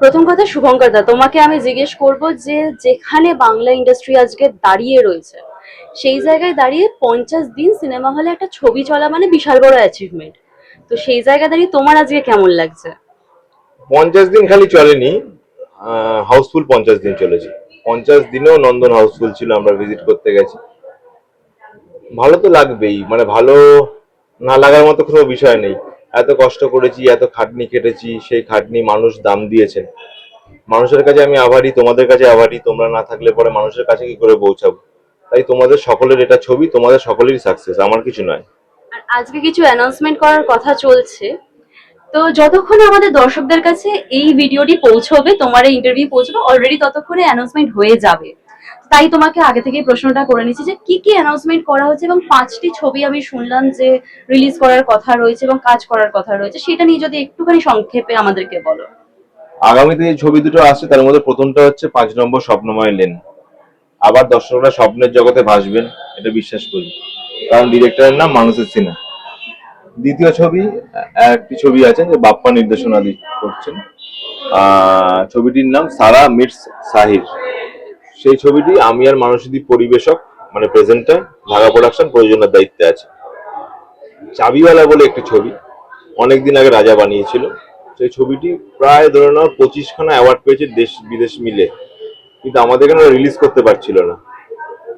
প্রথম কথা, শুভঙ্কর দা, তোমাকে আমি জিজ্ঞেস করব যে যেখানে বাংলা ইন্ডাস্ট্রি আজকে দাঁড়িয়ে রয়েছে, সেই জায়গায় দাঁড়িয়ে পঞ্চাশ দিন সিনেমা হলে একটা ছবি চলা মানে বিশাল বড় অ্যাচিভমেন্ট তো সেই জায়গায় দাঁড়িয়ে তোমার আজকে কেমন লাগছে? পঞ্চাশ দিন খালি চলেনি হাউসফুল পঞ্চাশ দিন চলেছে। পঞ্চাশ দিনেও নন্দন হাউসফুল ছিল, আমরা ভিজিট করতে গেছি। ভালো তো লাগবেই মানে ভালো না লাগার মতো কোনো বিষয় নেই। এত কষ্ট করেছি, এত খাটনি কেটেছি, সেই খাটনি মানুষ দাম দিয়েছেন। মানুষের কাছে আমি আভারী, তোমাদের কাছে আভারী, তোমরা না থাকলে পরে মানুষের কাছে কি করে পৌঁছাবো? তাই তোমাদের সকলের এটা ছবি, তোমাদের সকলেরই সাকসেস আমার কিছু নয়। আর আজকে কিছু অ্যানাউন্সমেন্ট করার কথা চলছে। তো যতক্ষণ আমাদের দর্শকদের কাছে এই ভিডিওটি পৌঁছবে, তোমার এই ইন্টারভিউ পৌঁছবে অলরেডি ততক্ষণে অ্যানাউন্সমেন্ট হয়ে যাবে। তাই তোমাকে আগে থেকে প্রশ্নটা করে নিচ্ছি যে কি কি অ্যানাউন্সমেন্ট করা হয়েছে এবং পাঁচটি ছবি আমি শুনলাম যে রিলিজ করার কথা রয়েছে এবং কাজ করার কথা রয়েছে, সেটা নিয়ে যদি একটুখানি সংক্ষেপে আমাদেরকে বলো। আগামীতে যে ছবি দুটো আসছে, তার মধ্যে প্রথমটা হচ্ছে পাঁচ নম্বর স্বপ্নময় লেন। আবার দর্শকরা স্বপ্নের জগতে ভাসবেন, এটা বিশ্বাস করি। কারণ ডিরেক্টরের নাম মানুষের সিনহা। দ্বিতীয় ছবি একটি ছবি আছে যে বাপ্পা নির্দেশনা করছেন। ছবিটির নাম সারা মিটস সাহির। সেই ছবিটি আমি আর মানসীদি পরিবেশক মানে প্রেজেন্টার ঢাকা প্রোডাকশন প্রযোজনার দায়িত্বে আছে। চাবিওয়ালা বলে একটি ছবি, অনেকদিন আগে রাজা বানিয়েছিল। সেই ছবিটি প্রায় ধরে নাও পঁচিশখানা অ্যাওয়ার্ড পেয়েছে দেশ বিদেশ মিলে। কিন্তু আমাদের এখানে রিলিজ করতে পারছিল না।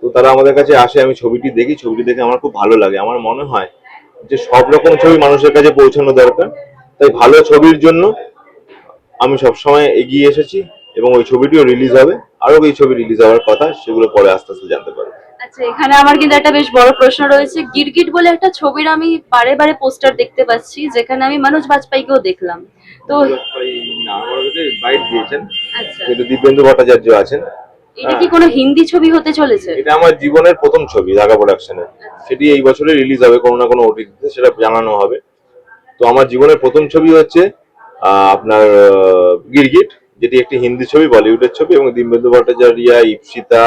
তো তারা আমাদের কাছে আসে, আমি ছবিটি দেখি, ছবিটি দেখে আমার খুব ভালো লাগে। আমার মনে হয় যে সব রকম ছবি মানুষের কাছে পৌঁছানো দরকার। তাই ভালো ছবির জন্য আমি সবসময় এগিয়ে এসেছি এবং ওই ছবিটিও রিলিজ হবে। আরও এই ছবি রিলিজ হওয়ার কথা সেগুলো পরে আস্তে আস্তে জানতে পারব। আচ্ছা এখানে আমার কিন্তু একটা বেশ বড় প্রশ্ন রয়েছে। গিরগিট বলে একটা ছবির আমি বারে বারে পোস্টার দেখতে পাচ্ছি যেখানে আমি মানুষ বাজপাইকেও দেখলাম। তো বাইট দিয়েছেন। আচ্ছা। দিব্যেন্দু ভট্টাচার্য আছেন। এটা কি কোনো হিন্দি ছবি হতে চলেছে? এটা আমার জীবনের প্রথম ছবি ঢাকা প্রোডাকশনের সেটি এই বছরে রিলিজ হবে কোনো না কোনো ওটিটিতে সেটা জানানো হবে। তো আমার জীবনের প্রথম ছবি হচ্ছে আপনার গিরগিট। যেটি একটি হিন্দি ছবি বলিউডের ছবি এবং দিব্যেন্দু ভট্টাচার্যা ইপসিতা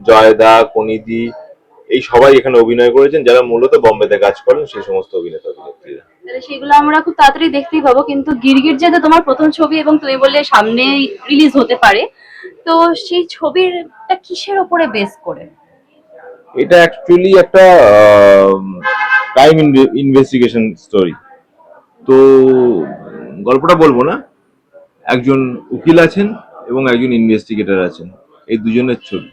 জয়দা কনিদি এই সবাই এখানে অভিনয় করেছেন যারা মূলত বোম্বেতে কাজ করেন সেই সমস্ত অভিনেতা অভিনেত্রীরা। তাহলে সেগুলো আমরা খুব তাড়াতাড়ি দেখতেই পাবো কিন্তু গিরগিট যেহেতু তোমার প্রথম ছবি এবং তুমি বললে সামনে রিলিজ হতে পারে তো সেই ছবিরটা কিসের ওপরে বেস করে? এটা অ্যাকচুয়ালি একটা ক্রাইম ইনভেস্টিগেশন স্টোরি তো গল্পটা বলব না একজন উকিল আছেন এবং একজন ইনভেস্টিগেটর আছেন। এই দুজনের ছবি।